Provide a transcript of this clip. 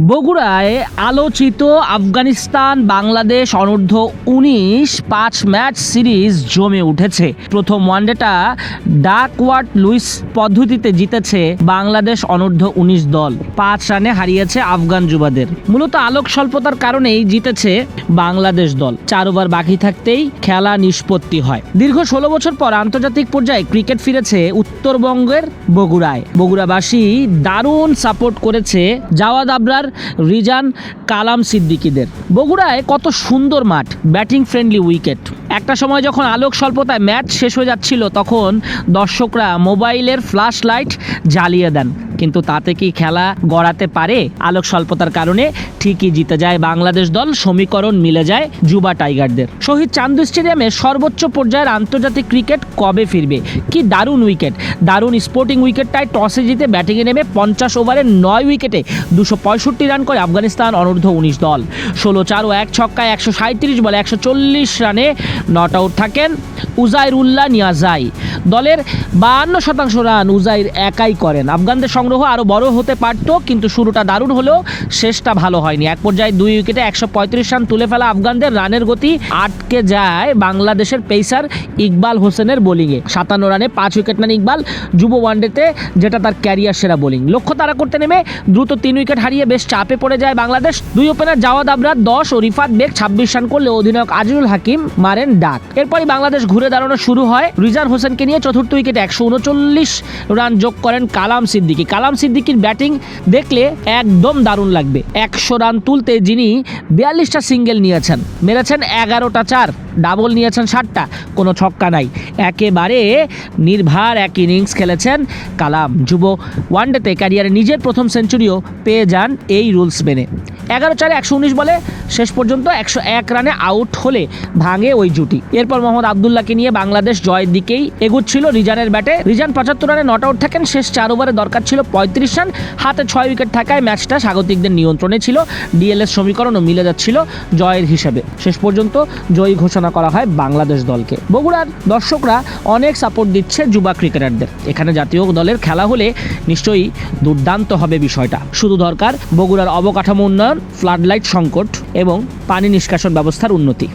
বগুড়ায় আলোচিত আফগানিস্তান, বাংলাদেশ অনূর্ধ্ব উনিশ পাঁচ ম্যাচ সিরিজ জমে উঠেছে। প্রথম ওয়ানডেটা ডাকওয়ার্ড লুইস পদ্ধতিতে জিতেছে বাংলাদেশ অনূর্ধ্ব উনিশ দল। পাঁচ রানে হারিয়েছে আফগান যুবাদের। মূলত আলোক স্বল্পতার কারণেই জিতেছে বাংলাদেশ দল। চার ওভার বাকি থাকতেই খেলা নিষ্পত্তি হয়। দীর্ঘ ষোলো বছর পর আন্তর্জাতিক পর্যায়ে ক্রিকেট ফিরেছে উত্তরবঙ্গের বগুড়ায়। বগুড়াবাসী দারুণ সাপোর্ট করেছে জাওয়াদ আবরার রিজান কালাম সিদ্দিকীদের। বগুড়ায় কত সুন্দর মাঠ, ব্যাটিং ফ্রেন্ডলি উইকেট একটা সময় যখন আলোক স্বল্পতায় ম্যাচ শেষ হয়ে যাচ্ছিল, তখন দর্শকরা মোবাইলের ফ্ল্যাশ লাইট জ্বালিয়ে দেন। কিন্তু তাতে কি খেলা গড়াতে পারে? আলোক স্বল্পতার কারণে ঠিকই জিতে যায় বাংলাদেশ দল, সমীকরণ মিলে যায় যুবা টাইগারদের। শহীদ চান্দু স্টেডিয়ামে সর্বোচ্চ পর্যায়ের আন্তর্জাতিক ক্রিকেট কবে ফিরবে? কি দারুণ উইকেট! দারুণ স্পোর্টিং উইকেটটায় টসে জিতে ব্যাটিংয়ে নেমে পঞ্চাশ ওভারে নয় উইকেটে দুশো পঁয়ষট্টি রান করে আফগানিস্তান অনূর্ধ্ব উনিশ দল। ষোলো চার ও এক ছক্কায় একশো সাঁত্রিশ বলে একশো চল্লিশ রানে নট আউট থাকেন উজাইরুল্লাহ নিয়াজাই। দলের বাহান্ন শতাংশ রান উজাইর একাই করেন। আফগানদের সংগ্রহ আরও বড় হতে পারত, কিন্তু শুরুটা দারুণ হলেও শেষটা ভালো হয়নি। এক পর্যায়ে দুই উইকেটে একশো পঁয়ত্রিশ রান তুলে ফেলা আফগানদের রানের গতি আটকে যায় বাংলাদেশের পেসার ইকবাল হোসেনের বোলিংয়ে। সাতান্ন রানে পাঁচ উইকেট নেন ইকবাল, যুব ওয়ানডেতে যেটা তার ক্যারিয়ার সেরা বোলিং। লক্ষ্য তারা করতে নেমে দ্রুত তিন উইকেট হারিয়ে বেশ চাপে পড়ে যায় বাংলাদেশ। দুই ওপেনার জাওয়াদ আবরার, দশ ও রিফাত বেগ ছাব্বিশ রান করলে অধিনায়ক আজিজুল হাকিম মারেন ডাক। এরপরই বাংলাদেশ ঘুরে দাঁড়ানো শুরু হয় রিজান হোসেনকে নিয়ে চতুর্থ উইকেটে একশো উনচল্লিশ রান যোগ করেন কালাম সিদ্দিকি। কালাম সিদ্দিকির ব্যাটিং দেখলে একদম দারুণ লাগবে। একশো রান তুলতে যিনি বিয়াল্লিশটা সিঙ্গেল নিয়েছেন, মেরেছেন এগারোটা চার। ডাবল নিয়েছেন ষাটটা, কোনো ছক্কা নাই। একেবারে নির্ভার এক ইনিংস খেলেছেন কালাম। যুব ওয়ানডেতে ক্যারিয়ারে নিজের প্রথম সেঞ্চুরিও পেয়ে যান এই রুলস মেনে। এগারো চারে একশো উনিশ বলে শেষ পর্যন্ত একশো এক রানে আউট হলে ভাঙে ওই জুটি। এরপর মোহাম্মদ আবদুল্লাহকে নিয়ে বাংলাদেশ জয়ের দিকেই এগুচ্ছিল রিজানের ব্যাটে। রিজান পঁচাত্তর রানে নট আউট থাকেন, শেষ চার ওভারে দরকার ছিল পঁয়ত্রিশ রান। হাতে ছয় উইকেট থাকায় ম্যাচটা স্বাগতিকদের নিয়ন্ত্রণে ছিল। ডিএলএস সমীকরণও মিলে যাচ্ছিল জয়ের হিসেবে। শেষ পর্যন্ত জয়ী ঘোষণা করা হয় বাংলাদেশ দলকে। বগুড়ার দর্শকরা অনেক সাপোর্ট দিচ্ছে যুবা ক্রিকেটারদের এখানে জাতীয় দলের খেলা হলে নিশ্চয়ই দুর্দান্ত হবে বিষয়টা। শুধু দরকার বগুড়ার অবকাঠামো উন্নয়ন ফ্লাড লাইট সংকট এবং পানি নিষ্কাশন ব্যবস্থার উন্নতি।